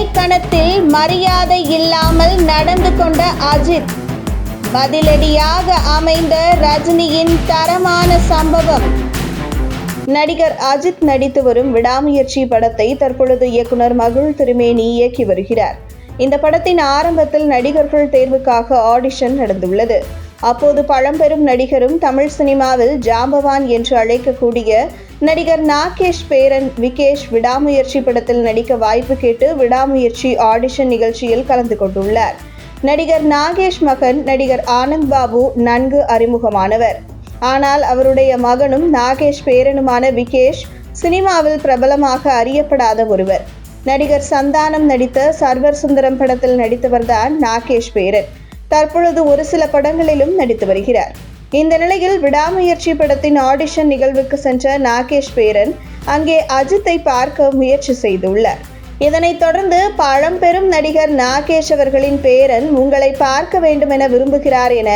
கொலைக்கணத்தில் மரியாதை இல்லாமல் நடந்து கொண்ட அஜித். பதிலடியாக அமைந்த ரஜினியின் தரமான சம்பவம். நடிகர் அஜித் நடித்து வரும் விடாமுயற்சி படத்தை தற்பொழுது இயக்குனர் மகிழ் திருமேனி இயக்கி வருகிறார். இந்த படத்தின் ஆரம்பத்தில் நடிகர்கள் தேர்வுக்காக ஆடிஷன் நடந்துள்ளது. அப்போது பழம்பெரும் நடிகரும் தமிழ் சினிமாவில் ஜாம்பவான் என்று அழைக்கக்கூடிய நடிகர் நாகேஷ் பேரன் விகேஷ் விடாமுயற்சி படத்தில் நடிக்க வாய்ப்பு கேட்டு விடாமுயற்சி ஆடிஷன் நிகழ்ச்சியில் கலந்து கொண்டுள்ளார். நடிகர் நாகேஷ் மகன் நடிகர் ஆனந்த் பாபு நன்கு அறிமுகமானவர். ஆனால் அவருடைய மகனும் நாகேஷ் பேரனுமான விகேஷ் சினிமாவில் பிரபலமாக அறியப்படாத ஒருவர். நடிகர் சந்தானம் நடித்த சர்வர் சுந்தரம் படத்தில் நடித்தவர்தான் நாகேஷ் பேரன். தற்பொழுது ஒரு சில படங்களிலும் நடித்து வருகிறார். இந்த நிலையில் விடாமுயற்சி படத்தின் ஆடிஷன் நிகழ்வுக்கு சென்ற நாகேஷ் பேரன் அங்கே அஜித்தை பார்க்க முயற்சி செய்துள்ளார். இதனைத் தொடர்ந்து பழம்பெரும் நடிகர் நாகேஷ் அவர்களின் பேரன் உங்களை பார்க்க வேண்டும் என விரும்புகிறார் என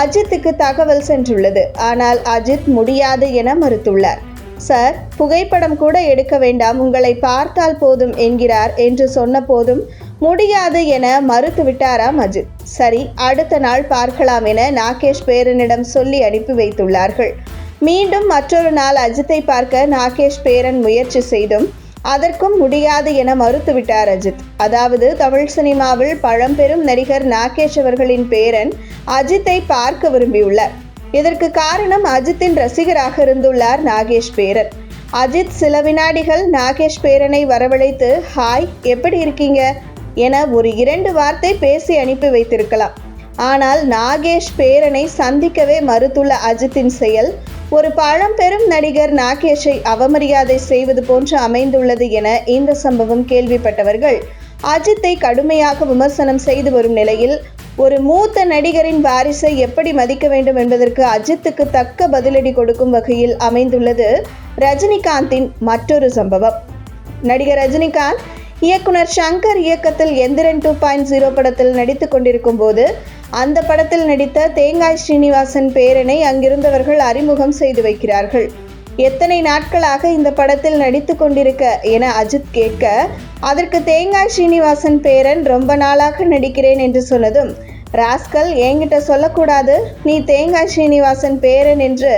அஜித்துக்கு தகவல் சென்றுள்ளது. ஆனால் அஜித் முடியாது என மறுத்துள்ளார். சார் புகைப்படம் கூட எடுக்க வேண்டாம். உங்களை பார்த்தால் போதும் என்கிறார் என்று சொன்ன போதும் முடியாது என மறுத்துவிட்டாராம் அஜித். சரி அடுத்த நாள் பார்க்கலாம் என நாகேஷ் பேரனிடம் சொல்லி அனுப்பி வைத்துள்ளார்கள். மீண்டும் மற்றொரு நாள் அஜித்தை பார்க்க நாகேஷ் பேரன் முயற்சி செய்தும் அதற்கும் முடியாது என மறுத்துவிட்டார் அஜித். அதாவது தமிழ் சினிமாவில் பழம்பெரும் நடிகர் நாகேஷ் அவர்களின் பேரன் அஜித்தை பார்க்க விரும்பியுள்ளார். இதற்கு காரணம் அஜித்தின் ரசிகராக இருந்துள்ளார் நாகேஷ் பேரன். அஜித் சில வினாடிகள் நாகேஷ் பேரனை வரவழைத்து ஹாய் எப்படி இருக்கீங்க? என ஒரு இரண்டு வார்த்தை பேசி அனுப்பி வைத்திருக்கலாம். ஆனால் நாகேஷ் பேரனை சந்திக்கவே மறுத்துள்ள அஜித்தின் செயல் ஒரு பழம்பெரும் நடிகர் நாகேஷை அவமரியாதை செய்வது போன்று அமைந்துள்ளது என இந்த சம்பவம் கேள்விப்பட்டவர்கள். அஜித்தை கடுமையாக விமர்சனம் செய்து வரும் நிலையில் ஒரு மூத்த நடிகரின் வாரிசை எப்படி மதிக்க வேண்டும் என்பதற்கு அஜித்துக்கு தக்க பதிலடி கொடுக்கும் வகையில் அமைந்துள்ளது ரஜினிகாந்தின் மற்றொரு சம்பவம். நடிகர் ரஜினிகாந்த் இயக்குனர் சங்கர் இயக்கத்தில் எந்திரன் டூ பாயிண்ட் ஜீரோ படத்தில் நடித்து கொண்டிருக்கும் போது அந்த படத்தில் நடித்த தேங்காய் ஸ்ரீனிவாசன் பேரனை அங்கிருந்தவர்கள் அறிமுகம் செய்து வைக்கிறார்கள். எத்தனை நாட்களாக இந்த படத்தில் நடித்து கொண்டிருக்க என அஜித் கேட்க அதற்கு தேங்காய் ஸ்ரீனிவாசன் பேரன் ரொம்ப நாளாக நடிக்கிறேன் என்று சொன்னதும் ராஸ்கல் என்கிட்ட சொல்லக்கூடாது. நீ தேங்காய் ஸ்ரீனிவாசன் பேரன் என்று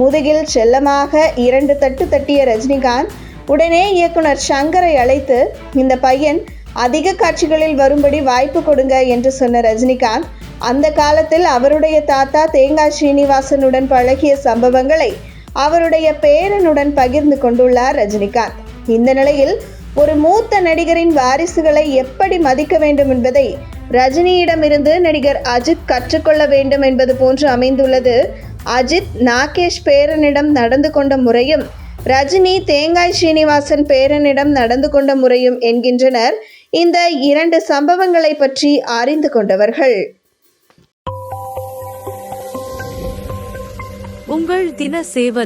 முதுகில் செல்லமாக இரண்டு தட்டு தட்டிய ரஜினிகாந்த் உடனே இயக்குனர் சங்கரை அழைத்து இந்த பையன் அதிக காட்சிகளில் வரும்படி வாய்ப்பு கொடுங்க என்று சொன்ன ரஜினிகாந்த் அந்த காலத்தில் அவருடைய தாத்தா தேங்காய் ஸ்ரீனிவாசனுடன் பழகிய சம்பவங்களை அவருடைய பேரனுடன் பகிர்ந்து கொண்டுள்ளார் ரஜினிகாந்த். இந்த நிலையில் ஒரு மூத்த நடிகரின் வாரிசுகளை எப்படி மதிக்க வேண்டும் என்பதை ரஜினியிடமிருந்து நடிகர் அஜித் கற்றுக்கொள்ள வேண்டும் என்பது போன்று அமைந்துள்ளது. அஜித் நாகேஷ் பேரனிடம் நடந்து கொண்ட முறையும் ரஜினி தேங்காய் ஸ்ரீனிவாசன் பேரனிடம் நடந்து கொண்ட முறையும் என்கின்றனர். இந்த இரண்டு சம்பவங்களை பற்றி அறிந்து கொண்டவர்கள். உங்கள் தின சேவல்